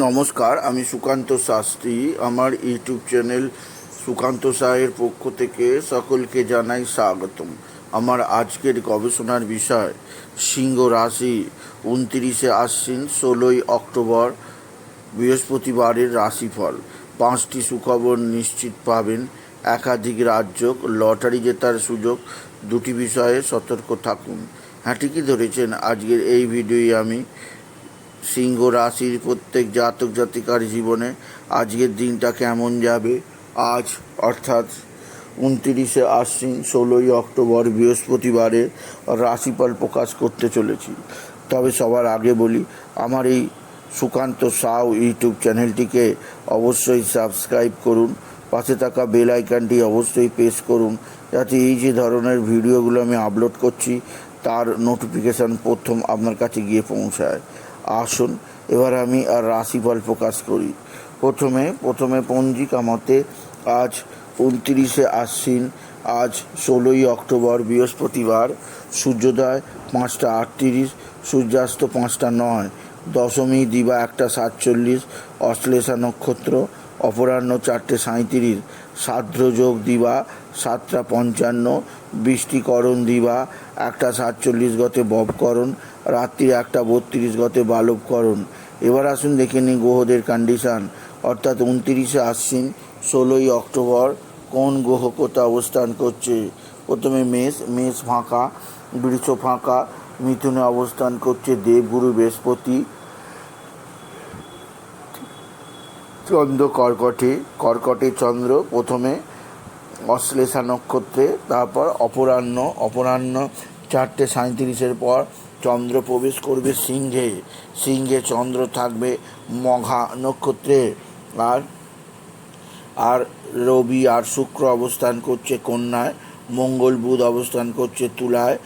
নমস্কার, আমি সুকান্ত শাস্ত্রী। আমার ইউটিউব চ্যানেল সুকান্ত সাহের পক্ষ থেকে সকলকে জানাই স্বাগতম। আমার আজকের গবেষণার বিষয়, সিংহ রাশি। উনতিরিশে আশ্বিন, ষোলোই অক্টোবর, বৃহস্পতিবারের রাশিফল। পাঁচটি সুখবর নিশ্চিত পাবেন। একাধিক রাজ্য লটারি জেতার সুযোগ, দুটি বিষয়ে সতর্ক থাকুন। হ্যাঁ ঠিকই ধরেছেন। আজকের এই ভিডিওই আমি সিংহ রাশির প্রত্যেক জাতক জাতিকার জীবনে আজকের দিনটা কেমন যাবে? আজ, অর্থাৎ উনতিরিশে আশ্বিন, ষোলোই অক্টোবর, বৃহস্পতিবারে রাশিফল প্রকাশ করতে চলেছি। তবে সবার আগে বলি, আমার এই সুকান্ত সাউ ইউটিউব চ্যানেলটিকে অবশ্যই সাবস্ক্রাইব করুন, পাশে থাকা বেল আইকনটি অবশ্যই প্রেস করুন, যাতে এই যে ধরনের ভিডিওগুলো আমি আপলোড করছি, তার নোটিফিকেশান প্রথম আপনার কাছে গিয়ে পৌঁছায়। আসুন, এবার আমি আর রাশিফল প্রকাশ করি। প্রথমে প্রথমে পঞ্জিকা মতে আজ উনত্রিশে আশ্বিন, আজ ষোলোই অক্টোবর, বৃহস্পতিবার, সূর্যোদয় পাঁচটা আটত্রিশ, সূর্যাস্ত পাঁচটা নয়, দশমী দিবা একটা সাতচল্লিশ, অশ্লেষা নক্ষত্র অপরাহ্ন চারটে সাঁইত্রিশ সাদ্রযোগ দিবা সাতটা পঞ্চান্ন, বৃষ্টিকরণ দিবা একটা সাতচল্লিশ গতে ববকরণ, রাত্রি একটা বত্রিশ গতে বালবকরণ। এবার আসুন দেখে নিই গ্রহদের কন্ডিশান অর্থাৎ উনত্রিশে আশ্বিন, ষোলোই অক্টোবর, কোন গ্রহ কোথায় অবস্থান করছে? প্রথমে মেষ মেষ ফাঁকা, বৃষ ফাঁকা, মিথুনে অবস্থান করছে দেবগুরু বৃহস্পতি চন্দ্র কর্কটে কর্কটে চন্দ্র প্রথমে অশ্লেষা নক্ষত্রে তারপর অপরাহ্ন অপরাহ্ন চারটে সাঁত্রিশের পর চন্দ্র প্রবেশ করবে সিংহে। সিংহে চন্দ্র থাকবে মঘা নক্ষত্রে। আর আর রবি আর শুক্র অবস্থান করছে কন্যায়, মঙ্গল বুধ অবস্থান করছে তুলায়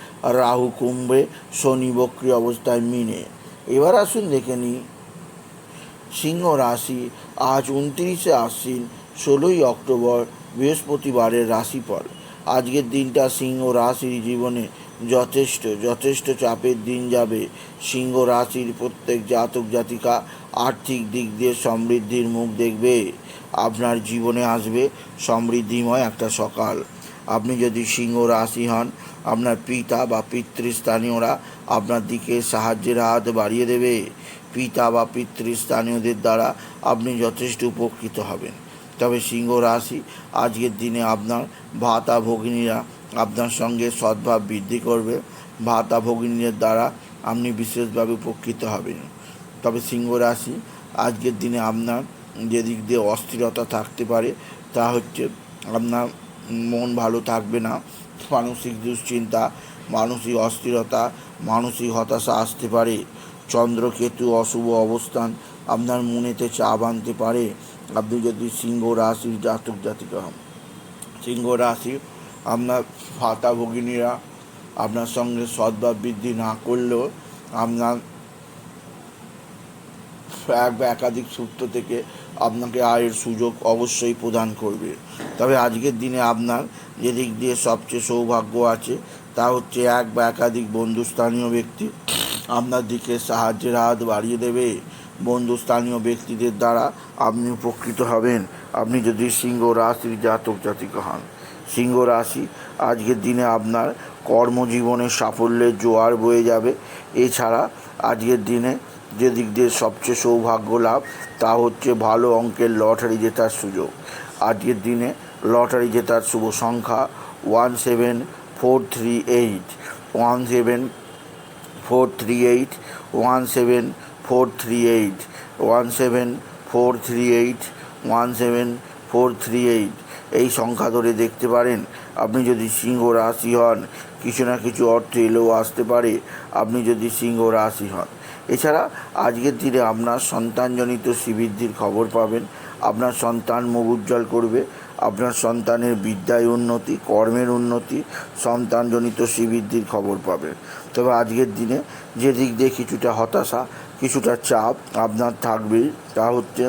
রাহু কুম্ভে শনি বক্রী অবস্থায় মিনে। এবার আসুন দেখে নিই সিংহ রাশি আজ উনত্রিশে আশ্বিন ষোলোই অক্টোবর বৃহস্পতিবারের রাশিফল। আজকের দিনটা সিংহ রাশির জীবনে যথেষ্ট যথেষ্ট চাপের দিন যাবে। সিংহ রাশির প্রত্যেক জাতক জাতিকা আর্থিক দিক দিয়ে সমৃদ্ধির মুখ দেখবে। আপনার জীবনে আসবে সমৃদ্ধিময় একটা সকাল। আপনি যদি সিংহ রাশি হন, আপনার পিতা বা পিতৃস্থানীয়রা আপনার দিকে সাহায্যের হাত বাড়িয়ে দেবে। পিতা বা পিতৃস্থানীয়দের দ্বারা আপনি যথেষ্ট উপকৃত হবেন। তবে সিংহ রাশি, আজকের দিনে আপনার ভাতা ভগিনীরা আপনার সঙ্গে সদ্ভাব বৃদ্ধি করবে। ভাতা ভগিনীদের দ্বারা আপনি বিশেষভাবে উপকৃত হবেন। তবে সিংহ রাশি, আজকের দিনে আপনার যে দিক দিয়ে অস্থিরতা থাকতে পারে, তা হচ্ছে আপনার মন ভালো থাকবে না। মানসিক দুশ্চিন্তা, মানসিক অস্থিরতা, মানসিক হতাশা আসতে পারে। চন্দ্রকেতু অশুভ অবস্থান। আপনার মনেতে চাপ আনতে পারে। আপনি যদি সিংহ রাশির জাতক জাতিকা হন। সিংহ রাশি, আপনার ভাতা ভগিনীরা আপনার সঙ্গে সদ্ভাব বৃদ্ধি না করলেও আপনার এক বা একাধিক সূত্র থেকে আপনাকে আয়ের সুযোগ অবশ্যই প্রদান করবে। তবে আজকের দিনে আপনার যে দিক দিয়ে সবচেয়ে সৌভাগ্য আছে, তা হচ্ছে এক বা একাধিক বন্ধুস্থানীয় ব্যক্তি আপনার দিকে সাহায্যের হাত বাড়িয়ে দেবে। বন্ধুস্থানীয় ব্যক্তিদের দ্বারা আপনি উপকৃত হবেন। আপনি যদি সিংহ রাশির জাতক জাতিকা হন। সিংহ রাশি আজকের দিনে আপনার কর্মজীবনে সাফল্যের জোয়ার বয়ে যাবে। এছাড়া আজকের দিনে যে দিক দিয়ে সবচেয়ে সৌভাগ্য লাভ, তা হচ্ছে ভালো অঙ্কের লটারি জেতার সুযোগ। আজকের দিনে লটারি জেতার শুভ সংখ্যা one seven four three eight. One seven four three eight one seven four three eight one seven four three eight one seven four three eight এই সংখ্যা ধরে দেখতে পারেন। আপনি যদি সিংহ রাশি হন, কিছু না কিছু অর্থ এলেও আসতে পারে, আপনি যদি সিংহ রাশি হন। এছাড়া আজকের দিনে আপনার সন্তানজনিত শ্রীবৃদ্ধির খবর পাবেন। আপনার সন্তান মুখ উজ্জ্বল করবে, আপনার সন্তানের বিদ্যায় উন্নতি, কর্মের উন্নতি, সন্তানজনিত শ্রীবৃদ্ধির খবর পাবেন তবে আজকের দিনে যে দিক দিয়ে কিছুটা হতাশা, কিছুটা চাপ আপনার থাকবে, তা হচ্ছে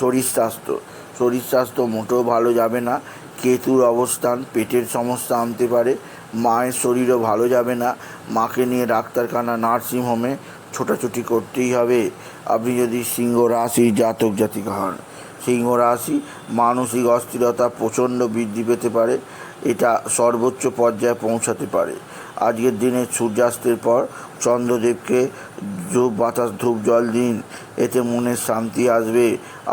শরীর স্বাস্থ্য। শরীর স্বাস্থ্য মোটেও ভালো যাবে না, কেতুর অবস্থান, পেটের সমস্যা আনতে পারে, মায়ের শরীরও ভালো যাবে না, মাকে নিয়ে ডাক্তারখানা নার্সিংহোমে ছোটাছুটি করতেই হবে। আপনি যদি সিংহ রাশি জাতক জাতিকা হন সিংহ রাশি, মানসিক অস্থিরতা প্রচণ্ড বৃদ্ধি পেতে পারে, এটা সর্বোচ্চ পর্যায়ে পৌঁছাতে পারে। আজকের দিনে সূর্যাস্তের পর চন্দ্রদেবকে ধূপ বাতাস, ধূপ জল দিন, এতে মনের শান্তি আসবে।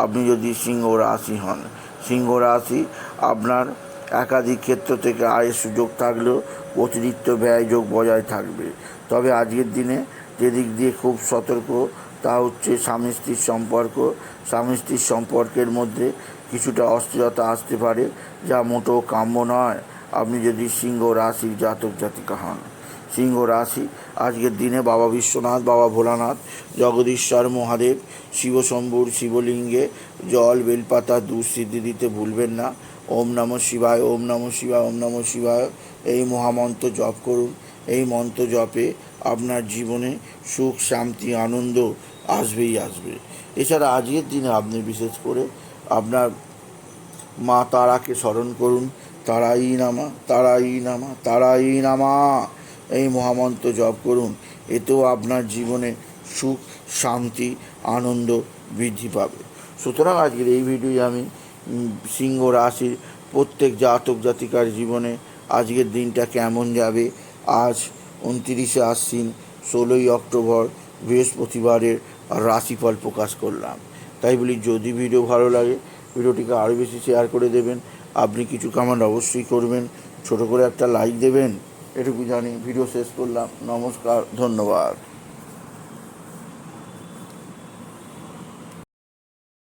আপনি যদি সিংহ রাশি হন, সিংহ রাশি আপনার একাধিক ক্ষেত্র থেকে আয়ের সুযোগ থাকলেও অতিরিক্ত ব্যয় যোগ বজায় থাকবে। তবে আজকের দিনে যেদিক দিয়ে খুব সতর্ক তা হচ্ছে স্বামী স্ত্রীর সম্পর্ক। স্বামী স্ত্রীর সম্পর্কের মধ্যে কিছুটা অস্থিরতা আসতে পারে, যা মোটেও কাম্য নয়। আপনি যদি সিংহ রাশির জাতক জাতিকা হন, সিংহ রাশি, আজকের দিনে বাবা বিশ্বনাথ, বাবা ভোলানাথ, জগদীশ্বর মহাদেব, শিবশম্ভুর শিবলিঙ্গে জল, বেলপাতা দুঃসিদ্ধি দিতে ভুলবেন না। ওম নম শিবায়, ওম নম শিবায়, ওম নম শিবায়, এই মহামন্ত্র জপ করুন। এই মন্ত্র জপে আপনার জীবনে সুখ, শান্তি, আনন্দ আসবেই আসবে। এছাড়া আজকের দিনে আপনি বিশেষ করে আপনার মা তারাকে স্মরণ করুন, তারাই নামা তারাই নামা তারা তারাই নামা। এই মহামন্ত্র জপ করুন, এতেও আপনার জীবনে সুখ, শান্তি, আনন্দ বৃদ্ধি পাবে। সুতরাং আজকের এই ভিডিওয় আমি সিংহ রাশির প্রত্যেক জাতক জাতিকার জীবনে আজকের দিনটা কেমন যাবে আজ উনতিরিশে আশ্বিন ষোলোই অক্টোবর বৃহস্পতিবারের রাশিফল প্রকাশ করলাম। তাই বলি, যদি ভিডিও ভালো লাগে, ভিডিওটিকে আরও বেশি শেয়ার করে দেবেন। আপনি কিছু কামান্ড অবশ্যই করবেন। ছোট করে একটা লাইক দেবেন। এটুকু জানি ভিডিও শেষ করলাম। নমস্কার, ধন্যবাদ।